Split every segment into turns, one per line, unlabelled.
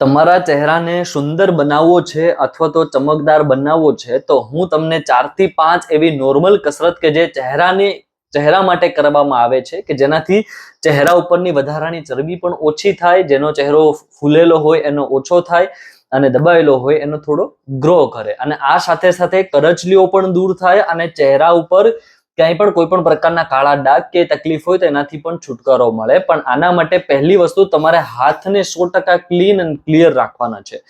તમારા ચહેરાને સુંદર બનાવવો છે અથવા તો ચમકદાર બનાવવો છે, તો હું તમને ચારથી પાંચ એવી નોર્મલ કસરત કે જે ચહેરાની, ચહેરા માટે કરવામાં આવે છે કે જેનાથી ચહેરા ઉપરની વધારાની ચરબી પણ ઓછી થાય, જેનો ચહેરો ફૂલેલો હોય એનો ઓછો થાય અને દબાયેલો હોય એનો થોડો ગ્રો કરે. અને આ સાથે સાથે કરચલીઓ પણ દૂર થાય અને ચહેરા ઉપર ક્યાંય પણ કોઈ પણ પ્રકારના કાળા ડાઘ કે તકલીફ હોય તો એનાથી પણ છુટકારો મળે. પણ આના માટે પહેલી વસ્તુ તમારે હાથને સો ટકા ક્લીન અને ક્લિયર રાખવાના છે.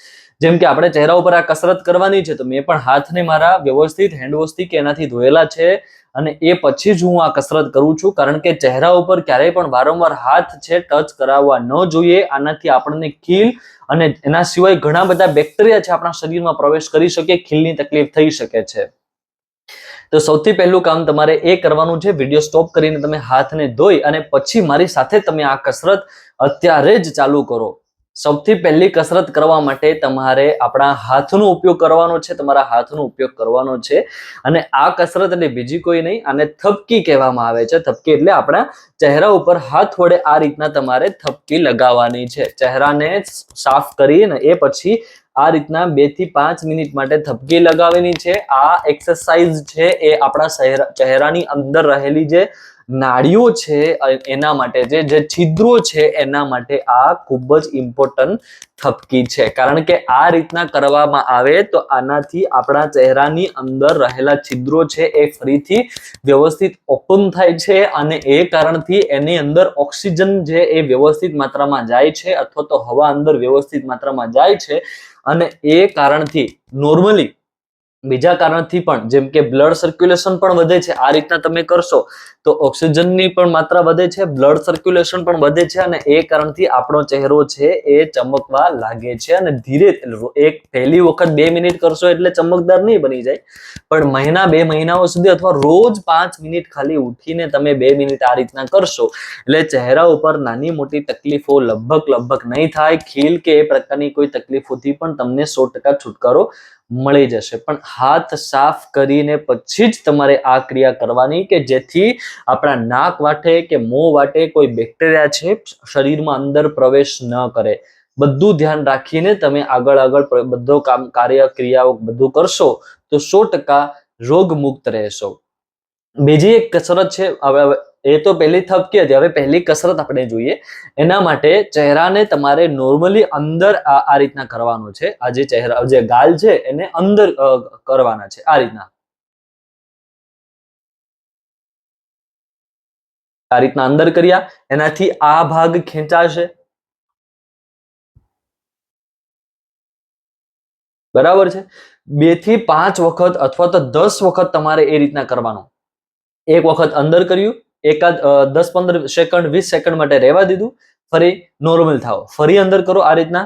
જેમ કે આપણે ચહેરા ઉપર આ કસરત કરવાની છે તો મેં પણ હાથને મારા વ્યવસ્થિત હેન્ડવોશથી કે એનાથી ધોયેલા છે અને એ પછી જ હું આ કસરત કરું છું. કારણ કે ચહેરા ઉપર ક્યારેય પણ વારંવાર હાથ છે ટચ કરાવવા ન જોઈએ. આનાથી આપણને ખીલ અને એના સિવાય ઘણા બધા બેક્ટેરિયા છે આપણા શરીરમાં પ્રવેશ કરી શકે, ખીલની તકલીફ થઈ શકે છે. તો સૌથી પહેલું કામ તમારે એ કરવાનું છે વીડિયો સ્ટોપ કરીને તમે હાથને ધોઈ અને પછી મારી સાથે તમે આ કસરત અત્યારે જ ચાલુ કરો. સૌથી પહેલી કસરત કરવા માટે તમારે આપણા હાથનો ઉપયોગ કરવાનો છે, તમારા હાથનો ઉપયોગ કરવાનો છે. અને આ કસરત એટલે બીજી કોઈ નહીં, આને થપકી કહેવામાં આવે છે. થપકી એટલે આપણા ચહેરા ઉપર હાથ વડે આ રીતના તમારે થપકી લગાવવાની છે. ચહેરાને સાફ કરીને એ પછી આ રીતના બેથી પાંચ મિનિટ માટે થપકી લગાવેલી છે. આ એક્સરસાઇઝ છે એ આપણા ચહેરાની અંદર રહેલી જે નાડીઓ છે એના માટે જે જે છિદ્રો છે એના માટે આ ખૂબ જ ઇમ્પોર્ટન્ટ થપકી છે. કારણ કે આ રીતના કરવામાં આવે તો આનાથી આપણા ચહેરાની અંદર રહેલા છિદ્રો છે એ ફરીથી વ્યવસ્થિત ઓપન થાય છે અને એ કારણથી એની અંદર ઓક્સિજન જે એ વ્યવસ્થિત માત્રામાં જાય છે અથવા તો હવા અંદર વ્યવસ્થિત માત્રામાં જાય છે અને એ કારણથી નોર્મલી બીજા કારણથી પણ, જેમ કે બ્લડ સર્ક્યુલેશન પણ વધે છે, આ રીતના તમે કરશો, તો ઓક્સિજનની પણ માત્રા વધે છે બ્લડ સર્ક્યુલેશન પણ વધે છે, અને એ કારણથી આપણો ચહેરો છે એ ચમકવા લાગે છે, અને ધીરે એક પહેલી વખત બે મિનિટ કરશો એટલે ચમકદાર નહીં બની જાય. પણ મહિના, બે મહિનાઓ સુધી અથવા રોજ પાંચ મિનિટ ખાલી ઉઠીને તમે બે મિનિટ આ રીતના કરશો, એટલે ચહેરા ઉપર નાની મોટી તકલીફો લગભગ લગભગ નહીં થાય. ખીલ કે એ પ્રકારની કોઈ તકલીફોથી પણ તમને સો ટકા છુટકારો મળી જશે. પણ હાથ સાફ કરીને પછી જ તમારે આ ક્રિયા કરવાની કે જેથી આપણા નાક વાટે કે મોં વાટે કોઈ બેક્ટેરિયા છે, શરીરમાં અંદર પ્રવેશ ન કરે. બધું ધ્યાન રાખીને તમે આગળ આગળ બધો કામ, કાર્ય, ક્રિયાઓ બધું કરશો તો સો ટકા રોગ મુક્ત રહેશો. બીજી એક કસરત છે હવે એ તો પહેલી થપકી હતી હવે પહેલી કસરત આપણે જોઈએ. એના માટે ચહેરાને તમારે નોર્મલી અંદર આ રીતના કરવાનો છે. આ જે ચહેરા જે ગાલ છે એને અંદર કરવાના છે. આ રીતના. આ રીતના અંદર કર્યા. એનાથી આ ભાગ ખેંચાશે. બરાબર છે? બેથી પાંચ વખત અથવા તો દસ વખત તમારે એ રીતના કરવાનું. એક વખત અંદર કર્યું. એકાદ દસ પંદર સેકન્ડ વીસ સેકન્ડ માટે રહેવા દીધું. ફરી નોર્મલ થાવ ફરી અંદર કરો આ રીતના.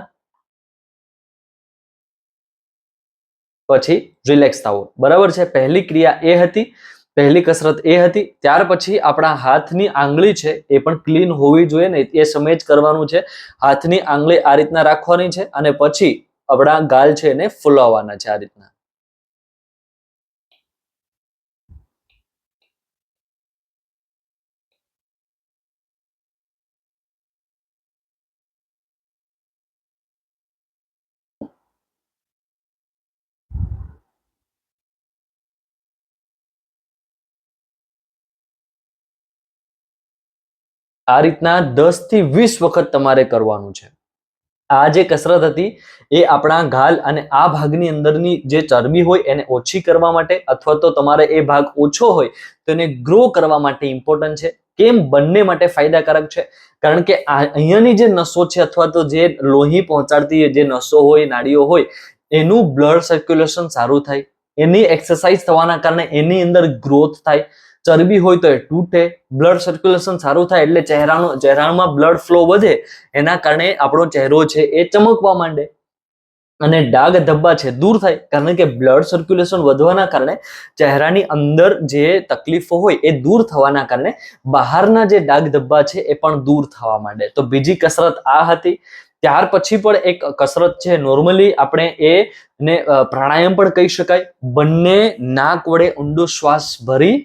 પછી રિલેક્સ થાવો બરાબર છે? પહેલી ક્રિયા એ હતી, પહેલી કસરત એ હતી. ત્યાર પછી આપણા હાથની આંગળી છે એ પણ ક્લીન હોવી જોઈએ ને એ સમય જ કરવાનું છે. હાથની આંગળી આ રીતના રાખવાની છે અને પછી આપણા ગાલ છે એને ફૂલાવવાના છે આ રીતના. આ રીતના દસથી વીસ વખત તમારે કરવાનું છે. આ જે કસરત હતી, એ આપણા ગાલ અને આ ભાગની અંદરની જે ચરબી હોય એને ઓછી કરવા માટે અથવા તો તમારે એ ભાગ ઓછો હોય, તો એને ગ્રો કરવા માટે ઇમ્પોર્ટન્ટ છે. કેમ? બંને માટે ફાયદાકારક છે. કારણ કે અહીંયાની જે નસો છે અથવા તો જે લોહી પહોંચાડતી જે નસો હોય નાડીઓ હોય, એનું બ્લડ સર્ક્યુલેશન સારું થાય. એની એક્સરસાઇઝ થવાના કારણે એની અંદર ગ્રોથ થાય. ચરબી હોય તો એ તૂટે બ્લડ સર્ક્યુલેશન સારું થાય એટલે ચહેરાનો, ચહેરામાં બ્લડ ફ્લો વધે, એના કારણે આપણો ચહેરો છે એ ચમકવા માંડે. અને ડાઘ ધબ્બા છે દૂર થાય, કારણ કે બ્લડ સર્ક્યુલેશન વધવાના કારણે ચહેરાની અંદર જે તકલીફો હોય એ દૂર થવાના કારણે બહારના જે ડાઘ ધબ્બા છે એ પણ દૂર થવા માંડે. તો બીજી કસરત આ હતી. ત્યાર પછી પણ એક કસરત છે નોર્મલી આપણે એ ને પ્રાણાયામ પણ કહી શકાય. બંને નાક વડે ઊંડો શ્વાસ ભરી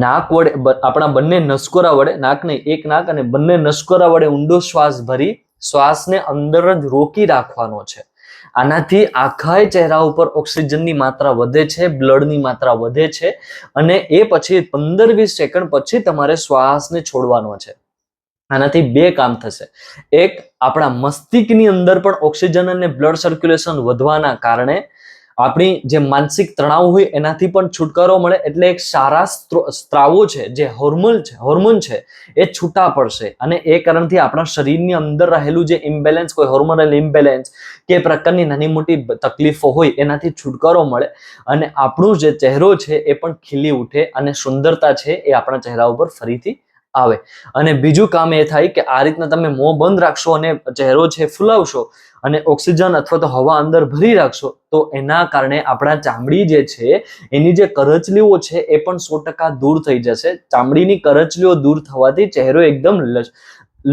નાક વડે આપણા બંને નસકોરા વડે, નાક નહીં, એક નાક અને બંને નસકોરા વડે ઊંડો શ્વાસ ભરી શ્વાસને અંદર જ રોકી રાખવાનો છે. આનાથી આખાય ચહેરા ઉપર ઓક્સિજનની માત્રા વધે છે, બ્લડની માત્રા વધે છે અને એ પછી પંદર વીસ સેકન્ડ પછી તમારે શ્વાસને છોડવાનો છે. આનાથી બે કામ થશે. એક, આપણા મસ્તિષ્કની અંદર પણ ઓક્સિજન અને બ્લડ સર્ક્યુલેશન વધવાના કારણે આપણી જે માનસિક તણાવ હોય એનાથી પણ છુટકારો મળે એટલે એક સારા સ્ત્રો- સ્ત્રાવો છે, જે હોર્મોન છે હોર્મોન છે, એ છૂટા પડશે. અને એ કારણથી આપણા શરીરની અંદર રહેલું જે ઇમ્બેલેન્સ કોઈ હોર્મોનલ ઇમ્બેલેન્સ કે પ્રકારની નાની મોટી તકલીફો હોય એનાથી છુટકારો મળે અને આપણું જે ચહેરો છે એ પણ ખીલી ઉઠે અને સુંદરતા છે એ આપણા ચહેરા ઉપર ફરીથી આવે. અને બીજું કામ એ થાય કે આ રીતના તમે મોં બંધ રાખશો અને ચહેરો છે ફૂલાવશો અને ઓક્સિજન અથવા તો હવા અંદર ભરી રાખશો તો એના કારણે આપણા ચામડી જે છે, એની જે કરચલીઓ છે, એ પણ સો ટકા દૂર થઈ જશે. ચામડીની કરચલીઓ દૂર થવાથી ચહેરો એકદમ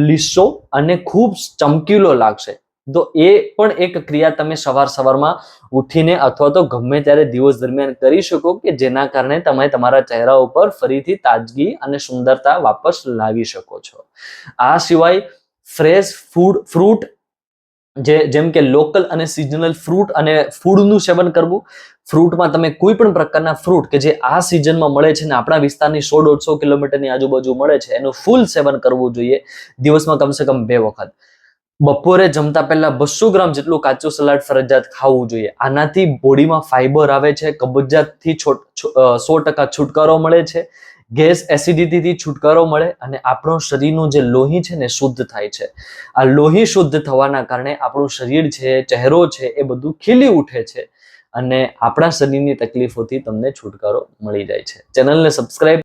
લીસો અને ખૂબ ચમકીલો લાગશે. તો એ પણ એક ક્રિયા તમે સવાર સવારમાં ઉઠીને અથવા તો ગમે ત્યારે દિવસ દરમિયાન કરી શકો કે જેના કારણે તમે તમારા ચહેરા ઉપર ફરીથી તાજગી અને સુંદરતા વાપસ લાવી શકો છો. આ સિવાય ફ્રેશ ફૂડ, ફ્રૂટ જે જેમ કે લોકલ અને સિઝનલ ફ્રૂટ અને ફૂડનું સેવન કરવું ફ્રૂટમાં તમે કોઈ પણ પ્રકારના ફ્રૂટ કે જે આ સિઝનમાં મળે છે ને આપણા વિસ્તારની સો દોઢસો કિલોમીટરની આજુબાજુ મળે છે, એનું ફૂલ સેવન કરવું જોઈએ દિવસમાં કમસે કમ બે વખત. બપોરે જમતા પહેલા બસો ગ્રામ જેટલું કાચું સલાડ ફરજિયાત ખાવું જોઈએ. આનાથી બોડીમાં ફાઈબર આવે છે, કબજિયાતથી સો ટકા છુટકારો મળે છે. ગેસ એસિડિટીથી છુટકારો મળે અને આપણું શરીરનું જે લોહી છે ને શુદ્ધ થાય છે. આ લોહી શુદ્ધ થવાના કારણે આપણું શરીર છે, ચહેરો છે, એ બધું ખીલી ઉઠે છે અને આપણા શરીરની તકલીફોથી તમને છુટકારો મળી જાય છે. ચેનલને સબસ્ક્રાઇબ